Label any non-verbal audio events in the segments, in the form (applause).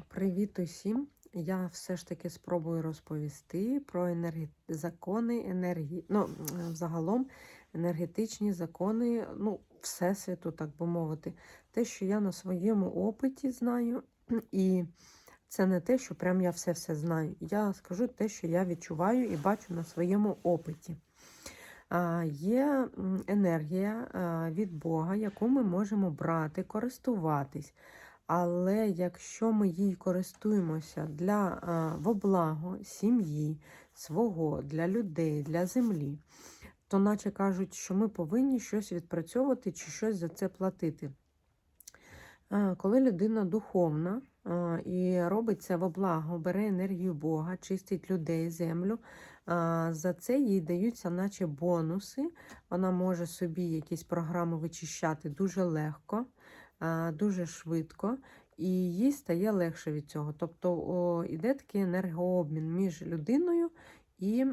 Привіт усім! Я все ж таки спробую розповісти про енергі... закони енергії. Ну, загалом енергетичні закони ну, Всесвіту, так би мовити. Те, що я на своєму опиті знаю, і це не те, що прям я все-все знаю. Я скажу те, що я відчуваю і бачу на своєму опиті. Є енергія від Бога, яку ми можемо брати, користуватись. Але якщо ми їй користуємося для во благо сім'ї, свого, для людей, для землі, то наче кажуть, що ми повинні щось відпрацьовувати чи щось за це платити. Коли людина духовна і робить це во благо, бере енергію Бога, чистить людей, землю, за це їй даються, наче бонуси. Вона може собі якісь програми вичищати дуже легко, дуже швидко, і їй стає легше від цього. Тобто іде такий енергообмін між людиною і,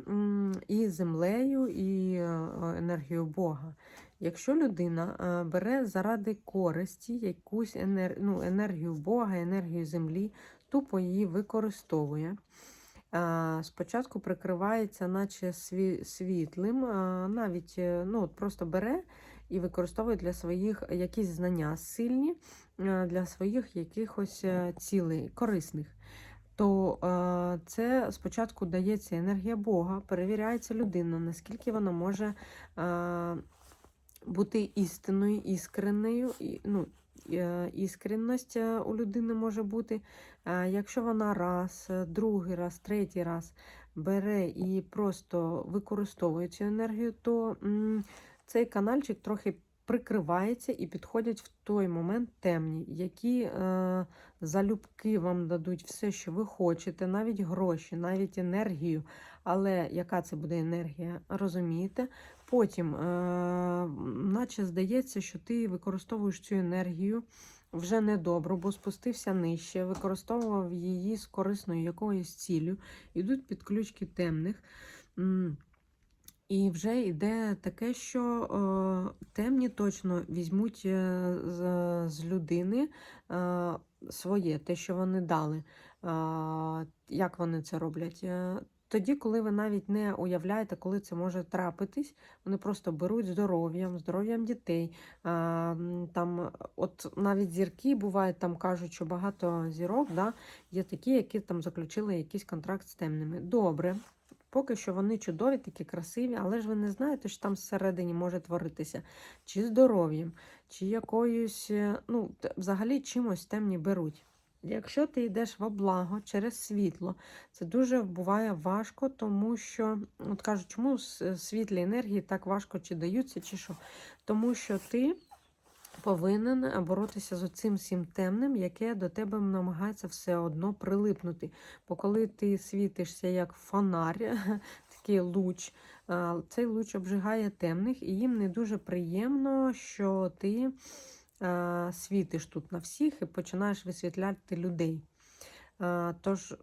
і землею, і е, енергією Бога. Якщо людина бере заради користі якусь енер... ну, енергію Бога, енергію землі, тупо її використовує. Спочатку прикривається, наче світлим, навіть е, ну, просто бере і використовує для своїх якісь знання сильні, е, для своїх якихось е, цілей, корисних. То е, це спочатку дається енергія Бога, перевіряється людина, наскільки вона може бути істинною, іскренною. ну, Іскренність у людини може бути. Якщо вона раз, другий раз, третій раз бере і просто використовує цю енергію, то цей канальчик трохи прикривається і підходять в той момент темні, які е, залюбки вам дадуть все, що ви хочете, навіть гроші, навіть енергію. Але яка це буде енергія, розумієте? Потім, е, наче здається, що ти використовуєш цю енергію вже недобро, бо спустився нижче, використовував її з корисною якоюсь ціллю, йдуть підключки темних. І вже йде таке, що е, темні точно візьмуть е, з, людини е, своє, те, що вони дали. Як вони це роблять? Тоді, коли ви навіть не уявляєте, коли це може трапитись, вони просто беруть здоров'ям, здоров'ям дітей. Там, от навіть зірки бувають, там кажуть, що багато зірок да, є такі, які там заключили якийсь контракт з темними. Добре. Поки що вони чудові, такі красиві, але ж ви не знаєте, що там всередині може творитися чи здоров'ям, чи якоюсь, е, ну, взагалі чимось темні беруть. Якщо ти йдеш во благо через світло, це дуже буває важко, тому що, от кажуть, чому світлі енергії так важко чи даються, чи що? Тому що ти повинен боротися з цим всім темним, яке до тебе намагається все одно прилипнути. Бо коли ти світишся як фонарь, (laughs) такий луч, цей луч обжигає темних, і їм не дуже приємно, що ти світиш тут на всіх і починаєш висвітляти людей. Тож,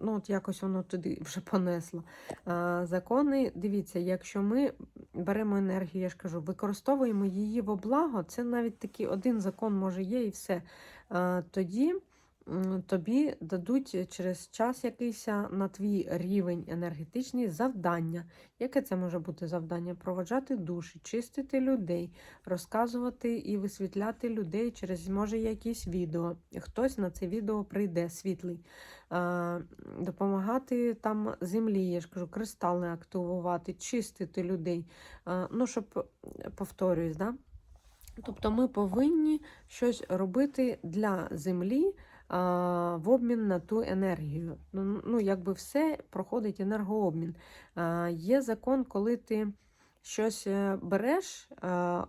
ну от якось воно туди (laughs) вже понесло. А, Закони, дивіться, якщо ми беремо енергію, я ж кажу, використовуємо її во благо, це навіть такий один закон може є і все. А, Тоді тобі дадуть через час якийсь на твій рівень енергетичний завдання. Яке це може бути завдання? Проводжати душі, чистити людей, розказувати і висвітляти людей через може якісь відео. Хтось на це відео прийде світлий. Допомагати там землі, я ж кажу, кристали активувати, чистити людей. Ну, щоб повторююсь, да? Тобто ми повинні щось робити для землі в обмін на ту енергію. Ну, ну якби все проходить енергообмін. Є закон, коли ти щось е, береш,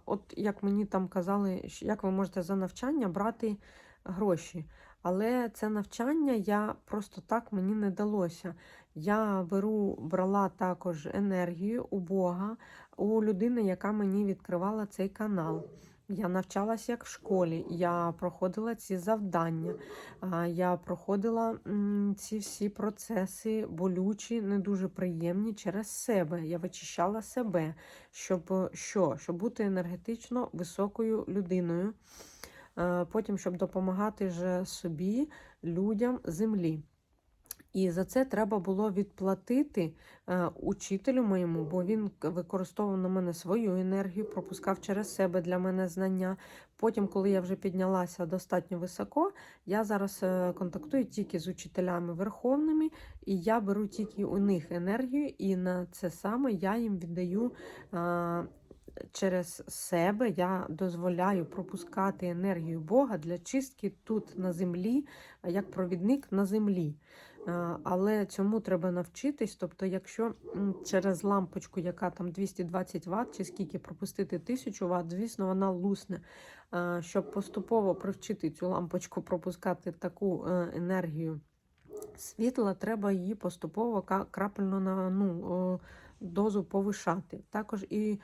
от як мені там казали, як ви можете за навчання брати гроші. Але це навчання я просто так мені не далося. Я беру, брала також енергію у Бога, у людини, яка мені відкривала цей канал. Я навчалася як в школі, я проходила ці завдання, я проходила ці всі процеси болючі, не дуже приємні через себе. Я вичищала себе, щоб що? Щоб бути енергетично високою людиною. Е, Потім, щоб допомагати ж собі, людям землі. І за це треба було відплатити е, учителю моєму, бо він використовував на мене свою енергію, пропускав через себе для мене знання. Потім, коли я вже піднялася достатньо високо, я зараз е, контактую тільки з учителями верховними, і я беру тільки у них енергію, і на це саме я їм віддаю. е, Через себе я дозволяю пропускати енергію Бога для чистки тут на землі, як провідник на землі. Але цьому треба навчитись. Тобто, якщо через лампочку, яка там 220 Вт, чи скільки пропустити 1000 Вт, звісно, вона лусне. Щоб поступово привчити цю лампочку пропускати таку е, енергію світла, треба її поступово крапельно на ну, дозу повишати. Також і